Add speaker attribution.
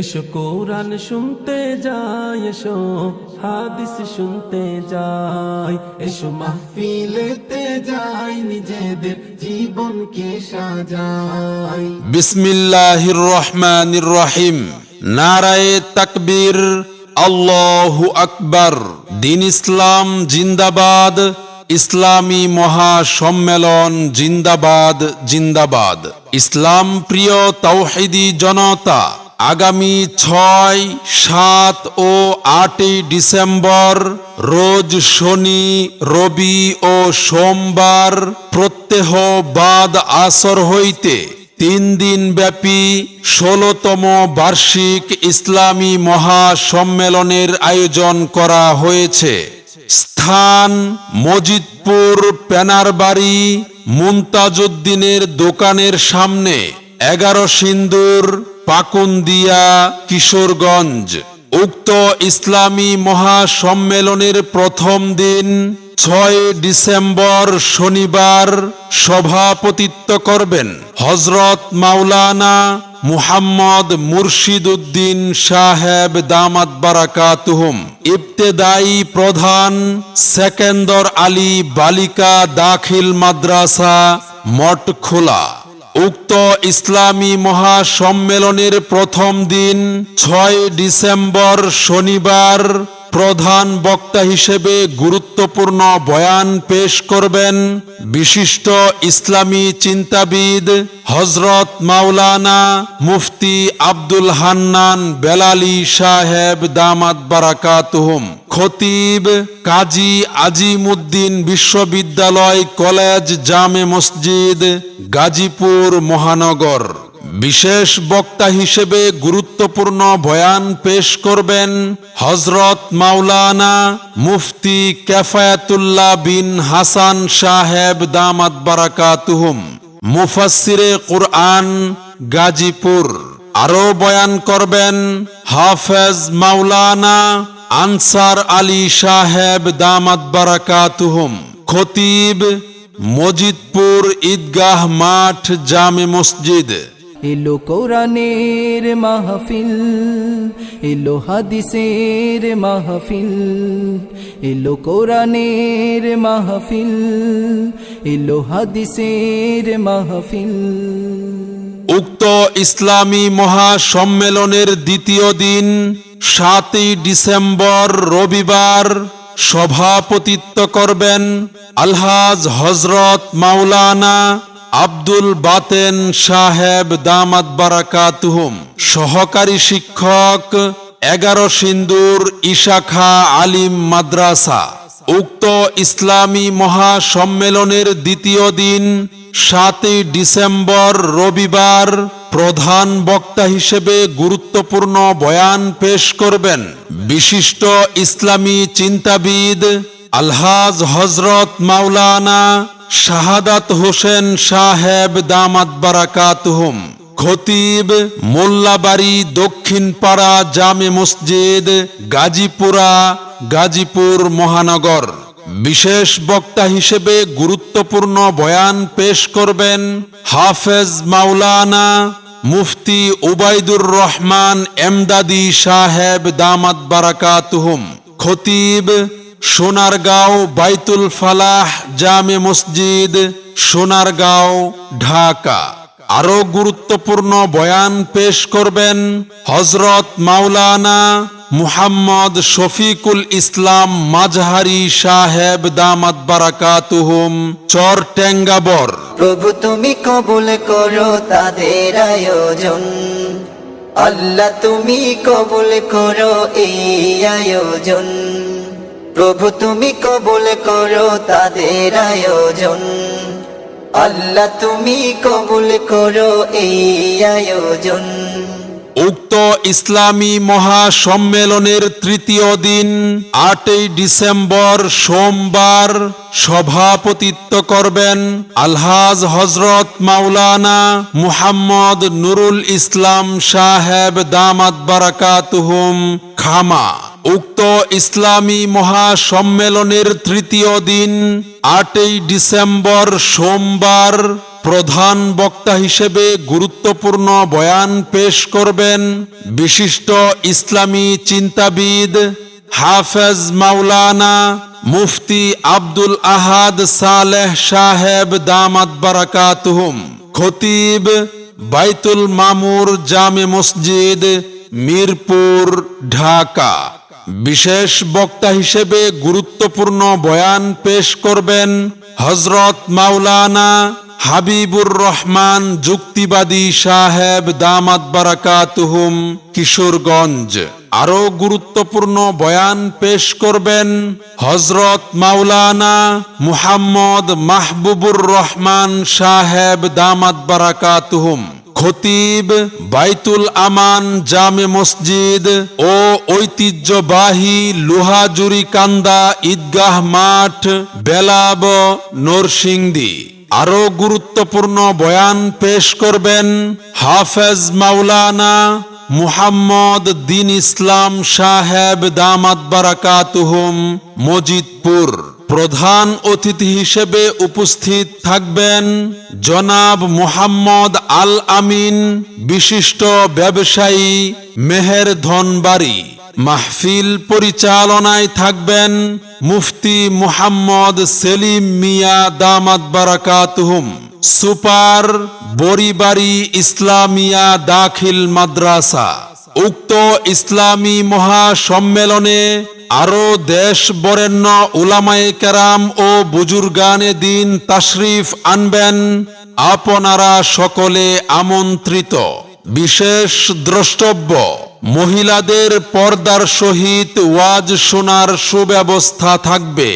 Speaker 1: এসো কোরআন শুনতে যাই, এসো হাদিস শুনতে যাই, এসো মাহফিলেতে যাই, নিজেদের জীবনকে সাজাই।
Speaker 2: বিসমিল্লাহির রহমানির রহিম। নারায়ে তাকবীর, আল্লাহু আকবার। দিন ইসলাম জিন্দাবাদ, ইসলামী মহাসম্মেলন জিন্দাবাদ জিন্দাবাদ। ইসলাম প্রিয় তাওহিদি জনতা আগামী ছয়, সাত ও আটই ডিসেম্বর, রোজ শনি, রবি ও সোমবার প্রত্যহ বাদ আসর হইতে তিন দিন ব্যাপী ষোলতম বার্ষিক ইসলামী মহাসম্মেলনের আয়োজন করা হয়েছে। স্থান মজিদপুর প্যানারবাড়ি মুমতাজউদ্দিনের দোকানের সামনে, এগারো সিন্দুর পাকুন্দিয়া, কিশোরগঞ্জ। উক্ত ইসলামী মহাসম্মেলনের প্রথম দিন, ছয় ডিসেম্বর শনিবার সভাপতিত্ব করবেন হজরত মাওলানা মুহাম্মদ মুর্শিদ উদ্দিন সাহেব দামাত বারাকাতুহুম। ইবতেদায়ী প্রধান সেকেন্দর আলী বালিকা দাখিল মাদ্রাসা, মঠখোলা। উক্ত ইসলামী মহাসম্মেলনের প্রথম দিন ছয় ডিসেম্বর শনিবার প্রধান বক্তা হিসেবে গুরুত্বপূর্ণ বয়ান পেশ করবেন বিশিষ্ট ইসলামী চিন্তাবিদ হজরত মাওলানা মুফতি আব্দুল হান্নান বেলালি সাহেব দামাত বারাকাতুহুম, খতিব কাজী আজিমুদ্দিন বিশ্ববিদ্যালয় কলেজ জামে মসজিদ গাজীপুর মহানগর। বিশেষ বক্তা হিসেবে গুরুত্বপূর্ণ বয়ান পেশ করবেন হজরত মাওলানা মুফতি কেফায়াতুল্লাহ বিন হাসান সাহেব দামাত বারাকাতুহুম, মুফাসসিরে কুরআন, গাজীপুর। আরও বয়ান করবেন হাফেজ মাওলানা আনসার আলী সাহেব দামাত বারাকাতুহুম, খতিব মজিদপুর ঈদগাহ মাঠ জামে মসজিদ।
Speaker 3: এলো কোরআনের মাহফিল, এলো হাদিসের মাহফিল, এলো কোরআনের মাহফিল, এলো হাদিসের মাহফিল।
Speaker 2: উক্ত ইসলামী মহাসম্মেলনের দ্বিতীয় দিন, সাতই ডিসেম্বর রবিবার সভাপতিত্ব করবেন আলহাজ হজরত মাওলানা আব্দুল বাতেন সাহেব দামাত বারাকাতুহুম। সহকারী শিক্ষক, এগারো সিন্দুর, ইশাখা আলিম মাদ্রাসা। উক্ত ইসলামী মহাসম্মেলনের দ্বিতীয় দিন, সাতই ডিসেম্বর রবিবার, প্রধান বক্তা হিসেবে গুরুত্বপূর্ণ বয়ান পেশ করবেন। বিশিষ্ট ইসলামী চিন্তাবিদ আলহাজ হজরত মাওলানা শাহাদাত হোসেন সাহেব দামাত বারাকাতুহুম। খতিব মোল্লাবাড়ি দক্ষিণ পাড়া জামে মসজিদ, গাজীপুরা, গাজীপুর মহানগর। বিশেষ বক্তা হিসেবে গুরুত্বপূর্ণ বয়ান পেশ করবেন হাফেজ মাওলানা মুফতি উবাইদুর রহমান এমদাদি সাহেব দামাত বারাকাতুহুম। খতিব সোনারগাঁও বাইতুল ফালাহ জামে মসজিদ, সোনারগাঁও, ঢাকা। আরও গুরুত্বপূর্ণ বয়ান পেশ করবেন হজরত মাওলানা মুহাম্মদ শফিকুল ইসলাম মাজহারি সাহেব দামাত বারাকাতুহুম, চর টেঙ্গাবর।
Speaker 4: প্রভু, তুমি কবুল করো তাদের আয়োজন। আল্লাহ, তুমি কবুল করো এই আয়োজন। প্রভু তুমি কবুল করো তাদের আয়োজন। আল্লাহ তুমি কবুল করো এই আয়োজন।
Speaker 2: উক্ত ইসলামী মহাসম্মেলনের তৃতীয় দিন, আটই ডিসেম্বর সোমবার সভাপতিত্ব করবেন আলহাজ হজরত মাওলানা মুহাম্মদ নুরুল ইসলাম সাহেব দামাত বারাকাতুহুম খামা। উক্ত ইসলামী মহাসম্মেলনের তৃতীয় দিন, আটই ডিসেম্বর সোমবার প্রধান বক্তা হিসেবে গুরুত্বপূর্ণ বয়ান পেশ করবেন বিশিষ্ট ইসলামী চিন্তাবিদ হাফেজ মাওলানা মুফতি আব্দুল আহাদ সালেহ সাহেব দামাত বারাকাতুহুম, খতিব বাইতুল মামুর জামে মসজিদ, মিরপুর, ঢাকা। বিশেষ বক্তা হিসেবে গুরুত্বপূর্ণ বয়ান পেশ করবেন হজরত মাওলানা হাবিবুর রহমান যুক্তিবাদী সাহেব দামাত বারাকাতুহুম কিশোরগঞ্জ। আরও গুরুত্বপূর্ণ বয়ান পেশ করবেন হজরত মাওলানা মুহাম্মদ মাহবুবুর রহমান সাহেব দামাত বারাকাতুহুম। খতিব বাইতুল আমান জামে মসজিদ ও ঐতিহ্যবাহী লোহাজুরি কান্দা ঈদগাহ মাঠ, বেলাব, নরসিংদী। আরও গুরুত্বপূর্ণ বয়ান পেশ করবেন হাফেজ মাওলানা মুহাম্মদ দিন ইসলাম সাহেব দামাত বারাকাতুহুম মজিদপুর। প্রধান অতিথি হিসেবে উপস্থিত থাকবেন জনাব মুহাম্মদ আল আমিন, বিশিষ্ট ব্যবসায়ী মেহের ধনবাড়ি। মাহফিল পরিচালনায় থাকবেন মুফতি মুহাম্মদ সেলিম মিয়া দামাত বারাকাতুহুম, সুপার বরিবাড়ি ইসলামিয়া দাখিল মাদ্রাসা। উক্ত ইসলামী মহাসম্মেলনে আরও দেশ বরেণ্য উলামায়ে কেরাম ও বুজুর্গানে দিন তাশরিফ আনবেন আপনারা সকলে আমন্ত্রিত। বিশেষ দ্রষ্টব্য, মহিলাদের পর্দার সহিত ওয়াজ শোনার সুব্যবস্থা থাকবে।